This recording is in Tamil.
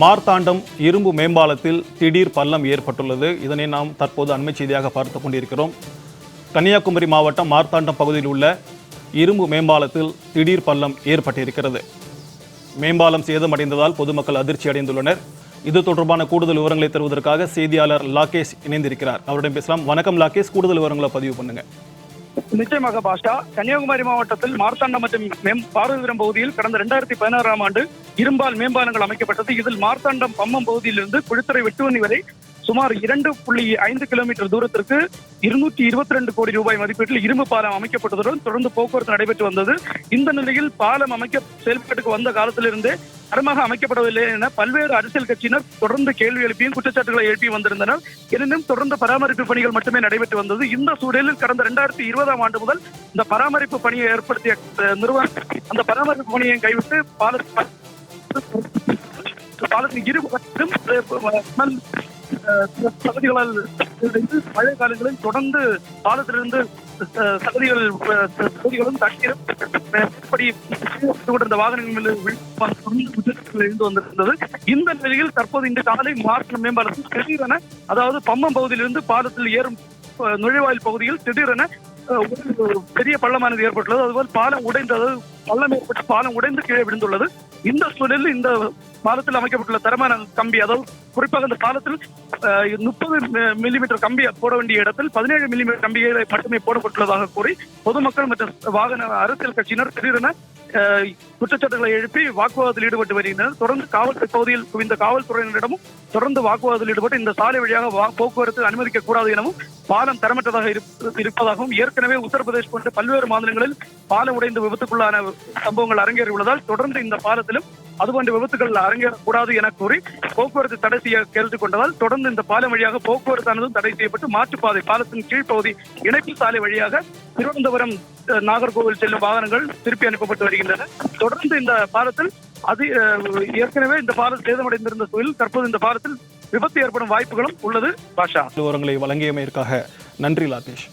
மார்த்தாண்டம் இரும்பு மேம்பாலத்தில் திடீர் பள்ளம் ஏற்பட்டுள்ளது. இதனை நாம் தற்போது அண்மை செய்தியாக பார்த்து கொண்டிருக்கிறோம். கன்னியாகுமரி மாவட்டம் மார்த்தாண்டம் பகுதியில் உள்ள இரும்பு மேம்பாலத்தில் திடீர் பள்ளம் ஏற்பட்டிருக்கிறது. மேம்பாலம் சேதமடைந்ததால் பொதுமக்கள் அதிர்ச்சி அடைந்துள்ளனர். இது தொடர்பான கூடுதல் விவரங்களை தருவதற்காக செய்தியாளர் லாகேஷ் இணைந்திருக்கிறார். அவரிடம் பேசலாம். வணக்கம் லாகேஷ். கூடுதல் விவரங்களை பதிவு பண்ணுங்க. நிச்சயமாக பாஷா கன்னியாகுமரி மாவட்டத்தில் மார்த்தாண்டம் மற்றும் மேம் பார்வதிபுரம் பகுதியில் கடந்த இரண்டாயிரத்தி பதினாறாம் ஆண்டு இரும்பால் மேம்பாலங்கள் அமைக்கப்பட்டது. இதில் மார்த்தாண்டம் பம்மம் பகுதியிலிருந்து குழித்துறை வெட்டுவணி வரை சுமார் இரண்டு புள்ளி ஐந்து கிலோமீட்டர் தூரத்திற்கு இருநூற்றி இருபத்தி ரெண்டு கோடி ரூபாய் மதிப்பீட்டில் இரும்பு பாலம் அமைக்கப்பட்டதுடன் தொடர்ந்து போக்குவரத்து நடைபெற்று வந்தது. இந்த நிலையில் பாலம் அமைக்க செயல்பாட்டுக்கு வந்த காலத்திலிருந்தே தரமாக அமைக்கப்படவில்லை என பல்வேறு அரசியல் கட்சியினர் தொடர்ந்து கேள்வி எழுப்பியும் குற்றச்சாட்டுகளை எழுப்பி வந்திருந்தனர். எனினும் தொடர்ந்து பராமரிப்பு பணிகள் மட்டுமே நடைபெற்று வந்தது. இந்த சூழலில் கடந்த இரண்டாயிரத்தி இருபதாம் ஆண்டு முதல் இந்த பராமரிப்பு பணியை ஏற்படுத்திய நிறுவனம் அந்த பராமரிப்பு பணியை கைவிட்டு பாலத்தின் இரு பகுதிகளால் இருந்து மழை காலங்களில் தொடர்ந்து பாலத்திலிருந்து சகதிகள் அஹ், தண்ணீரும் அஹ், கொண்டிருந்த வாகனங்கள் மேல் வந்திருந்தது. இந்த நிலையில் தற்போது இன்று காலை மார்க் மேம்பாலத்தில் திடீரென அதாவது பம்மம் பகுதியிலிருந்து பாலத்தில் ஏறும் நுழைவாயில் பகுதியில் திடீரென பெரிய பள்ளமானது ஏற்பட்டுள்ளது. அதுபோல் பாலம் உடைந்தது பள்ளம் ஏற்பட்டு பாலம் உடைந்து கீழே விழுந்துள்ளது. இந்த சூழலில் இந்த பாலத்தில் அமைக்கப்பட்டுள்ள தரமான கம்பி அதாவது குறிப்பாக இந்த பாலத்தில் முப்பது மில்லிமீட்டர் கம்பி போட வேண்டிய இடத்தில் பதினேழு மில்லிமீட்டர் கம்பிகளை மட்டுமே போடப்பட்டுள்ளதாக கூறி பொதுமக்கள் மற்றும் வாகன அரசியல் கட்சியினர் திடீரென குற்றச்சாட்டுகளை எழுப்பி வாக்குவாதத்தில் ஈடுபட்டு வருகின்றனர். தொடர்ந்து காவல்துறை பகுதியில் குவிந்த காவல்துறையினரிடமும் தொடர்ந்து வாக்குவாதத்தில் ஈடுபட்டு இந்த சாலை வழியாக வா- போக்குவரத்து அனுமதிக்க கூடாது எனவும் பாலம் தரமற்றதாக இருப்பதாகவும் ஏற்கனவே உத்தரப்பிரதேஷ் போன்ற பல்வேறு மாநிலங்களில் பாலம் உடைந்து விபத்துக்குள்ளான சம்பவங்கள் அரங்கேறியுள்ளதால் தொடர்ந்து இந்த பாலத்திலும் அதுபோன்ற விபத்துகள் அரங்கேறக்கூடாது என கூறி போக்குவரத்து தடை செய்ய கேட்டுக்கொண்டதால் தொடர்ந்து இந்த பாலம் வழியாக போக்குவரத்தானதும் தடை செய்யப்பட்டு மாற்றுப்பாதை பாலத்தின் கீழ்ப்பகுதி இணைப்பு சாலை வழியாக திருவனந்தபுரம் அஹ், நாகர்கோவில் செல்லும் வாகனங்கள் திருப்பி அனுப்பப்பட்டு வருகின்றன. தொடர்ந்து இந்த பாலத்தில் அது அஹ், ஏற்கனவே இந்த பாலம் சேதமடைந்திருந்த சூழலில் தற்போது இந்த பாலத்தில் விபத்து ஏற்படும் வாய்ப்புகளும் உள்ளது பாஷா. விவரங்களை வழங்கியமைக்காக நன்றி லாகேஷ்.